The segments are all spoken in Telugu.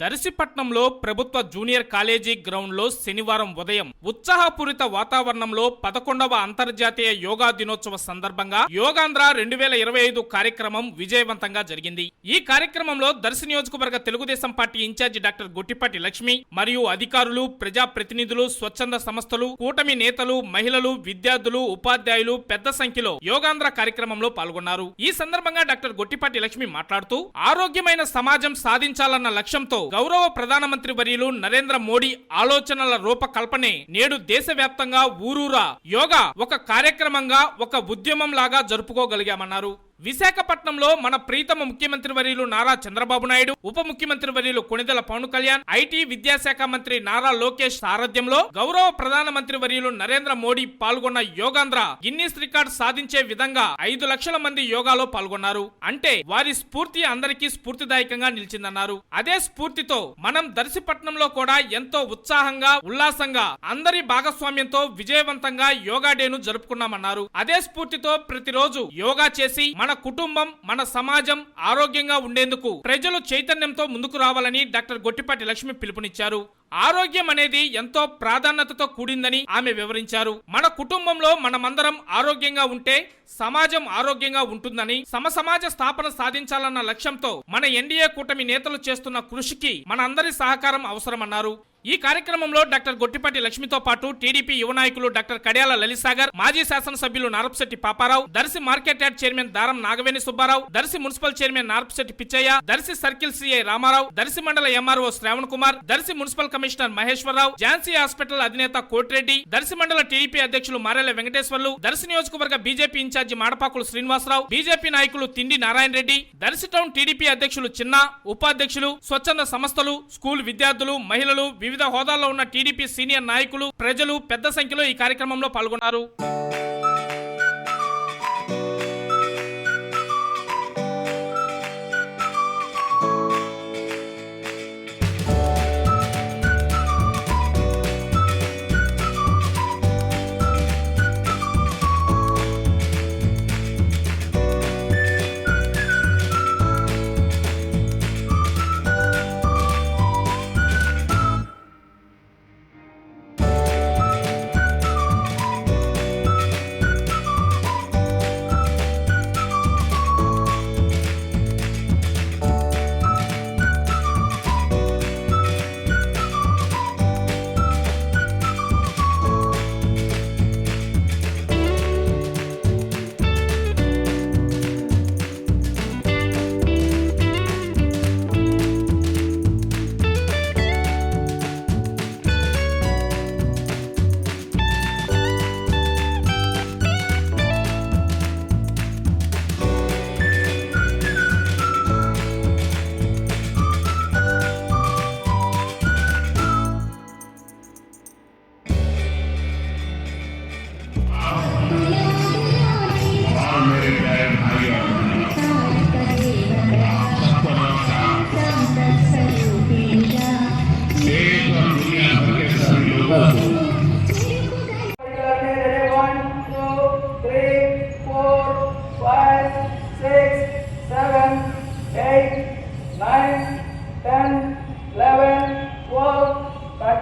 దర్శిపట్నంలో ప్రభుత్వ జూనియర్ కాలేజీ గ్రౌండ్లో శనివారం ఉదయం ఉత్సాహపూరిత వాతావరణంలో పదకొండవ అంతర్జాతీయ యోగా దినోత్సవ సందర్భంగా యోగాంధ్ర రెండు వేల ఇరవై ఐదు కార్యక్రమం విజయవంతంగా జరిగింది. ఈ కార్యక్రమంలో దర్శి నియోజకవర్గ Telugu Desam party incharge doctor Guttipati Lakshmi మరియు అధికారులు ప్రజా ప్రతినిధులు స్వచ్ఛంద సంస్థలు కూటమి నేతలు మహిళలు విద్యార్థులు ఉపాధ్యాయులు పెద్ద సంఖ్యలో యోగాంధ్ర కార్యక్రమంలో పాల్గొన్నారు. ఈ సందర్భంగా డాక్టర్ గొట్టిపాటి లక్ష్మి మాట్లాడుతూ ఆరోగ్యమైన సమాజం సాధించాలన్న లక్ష్యంతో గౌరవ ప్రధానమంత్రి వర్యులు నరేంద్ర మోడీ ఆలోచనల రూపకల్పనే నేడు దేశవ్యాప్తంగా ఊరూరా యోగా ఒక కార్యక్రమంగా ఒక ఉద్యమం లాగా జరుపుకోగలిగామన్నారు. విశాఖపట్నంలో మన ప్రీతమ ముఖ్యమంత్రి వర్యులు నారా చంద్రబాబు నాయుడు ఉప ముఖ్యమంత్రి వర్యులు కొణిదెల పవన్ కళ్యాణ్ ఐటీ విద్యాశాఖ మంత్రి నారా లోకేష్ సారథ్యంలో గౌరవ ప్రధానమంత్రి వర్యులు నరేంద్ర మోడీ పాల్గొన్న యోగాంధ్ర గిన్నీస్ రికార్డ్ సాధించే విధంగా ఐదు లక్షల మంది యోగాలో పాల్గొన్నారు. అంటే వారి స్ఫూర్తి అందరికీ స్ఫూర్తిదాయకంగా నిలిచిందన్నారు. అదే స్ఫూర్తితో మనం దర్శిపట్నంలో కూడా ఎంతో ఉత్సాహంగా ఉల్లాసంగా అందరి భాగస్వామ్యంతో విజయవంతంగా యోగా డేను జరుపుకున్నామన్నారు. అదే స్ఫూర్తితో ప్రతిరోజు యోగా చేసి మన కుటుంబం మన సమాజం ఆరోగ్యంగా ఉండేందుకు ప్రజలు చైతన్యంతో ముందుకు రావాలని డాక్టర్ గొట్టిపాటి లక్ష్మి పిలుపునిచ్చారు. ఆరోగ్యం అనేది ఎంతో ప్రాధాన్యతతో కూడిందని ఆమె వివరించారు. మన కుటుంబంలో మనమందరం ఆరోగ్యంగా ఉంటే సమాజం ఆరోగ్యంగా ఉంటుందని సమసమాజ స్థాపన సాధించాలన్న లక్ష్యంతో మన ఎన్డీఏ కూటమి నేతలు చేస్తున్న కృషికి మనందరి సహకారం అవసరమన్నారు. ఈ కార్యక్రమంలో డాక్టర్ గొట్టిపాటి లక్ష్మితో పాటు టీడీపీ యువ నాయకులు డాక్టర్ కడియాల లలిసాగర్ మాజీ శాసనసభ్యులు Narapasetti Paparao Darsi market yard chairman Daram Nagaveni Subbarao Darsi municipal chairman Narapasetti Pichaiah Darsi circle CI Ramarao Darsi మండల MRO Sravan Kumar Darsi municipal commissioner Maheswararao Jhansi hospital అధినేత కోటిరెడ్డి దర్శి మండల టీడీపీ అధ్యక్షులు మారెల వెంకటేశ్వర్లు దర్శి నియోజకవర్గ BJP incharge Madapakulu Srinivasarao BJP నాయకులు తిండి నారాయణ రెడ్డి దర్శి టౌన్ టీడీపీ అధ్యక్షులు చిన్న ఉపాధ్యక్షులు స్వచ్ఛంద సంస్థలు స్కూల్ విద్యార్థులు మహిళలు వివిధ హోదాల్లో ఉన్న టీడీపీ సీనియర్ నాయకులు ప్రజలు పెద్ద సంఖ్యలో ఈ కార్యక్రమంలో పాల్గొన్నారు.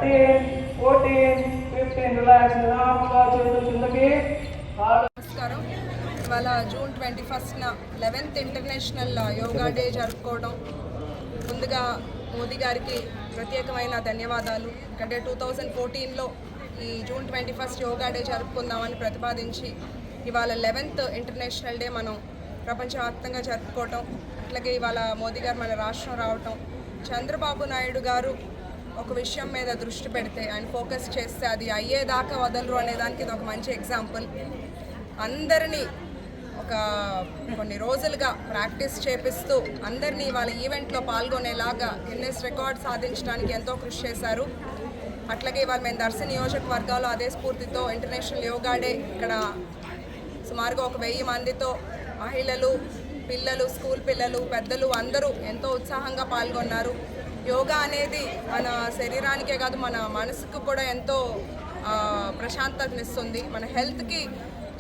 థర్టీన్ ఫోర్టీన్ ఫిఫ్టీన్ రిలాక్స్ నిదానంగా చేతులు కిందకి నమస్కారం. ఇవాళ జూన్ ట్వంటీ ఫస్ట్న లెవెన్త్ ఇంటర్నేషనల్ యోగా డే జరుపుకోవడం. ముందుగా మోదీ గారికి ప్రత్యేకమైన ధన్యవాదాలు. అంటే టూ థౌజండ్ ఫోర్టీన్లో ఈ June twenty first yoga day జరుపుకుందామని ప్రతిపాదించి ఇవాళ లెవెన్త్ ఇంటర్నేషనల్ డే మనం ప్రపంచవ్యాప్తంగా జరుపుకోవటం. అట్లాగే ఇవాళ మోదీ గారు మన రాష్ట్రం రావటం. చంద్రబాబు నాయుడు గారు ఒక విషయం మీద దృష్టి పెడితే ఆయన ఫోకస్ చేస్తే అది అయ్యేదాకా వదలరు అనేదానికి ఇది ఒక మంచి ఎగ్జాంపుల్. అందరినీ ఒక కొన్ని రోజులుగా ప్రాక్టీస్ చేపిస్తూ అందరినీ వాళ్ళ ఈవెంట్లో పాల్గొనేలాగా గిన్నెస్ రికార్డ్ సాధించడానికి ఎంతో కృషి చేశారు. అట్లాగే ఇవాళ మేము దర్శ నియోజకవర్గాల్లో అదే స్ఫూర్తితో ఇంటర్నేషనల్ యోగా డే ఇక్కడ సుమారుగా ఒక వెయ్యి మందితో మహిళలు పిల్లలు స్కూల్ పిల్లలు పెద్దలు అందరూ ఎంతో ఉత్సాహంగా పాల్గొన్నారు. యోగా అనేది మన శరీరానికే కాదు మన మనసుకు కూడా ఎంతో ప్రశాంతతనిస్తుంది. మన హెల్త్కి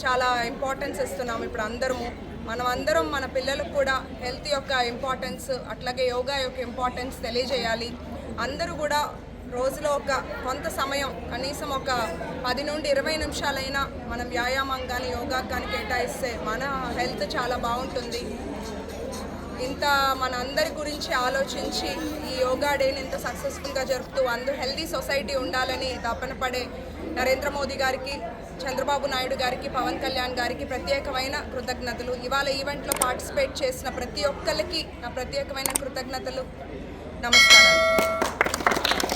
చాలా ఇంపార్టెన్స్ ఇస్తున్నాము ఇప్పుడు అందరము. మనం అందరం మన పిల్లలకు కూడా హెల్త్ యొక్క ఇంపార్టెన్స్ అట్లాగే యోగా యొక్క ఇంపార్టెన్స్ తెలియజేయాలి. అందరూ కూడా రోజులో ఒక కొంత సమయం కనీసం ఒక పది నుండి ఇరవై నిమిషాలైనా మనం వ్యాయామం కానీ యోగా కానీ కేటాయిస్తే మన హెల్త్ చాలా బాగుంటుంది. ఇంత మన అందరి గురించి ఆలోచించి ఈ యోగా డేని ఇంత సక్సెస్ఫుల్గా జరుపుతూ అందరూ హెల్దీ సొసైటీ ఉండాలని తపన పడే నరేంద్ర మోదీ గారికి చంద్రబాబు నాయుడు గారికి పవన్ కళ్యాణ్ గారికి ప్రత్యేకమైన కృతజ్ఞతలు. ఇవాళ ఈవెంట్లో పార్టిసిపేట్ చేసిన ప్రతి ఒక్కరికి నా ప్రత్యేకమైన కృతజ్ఞతలు. నమస్కారం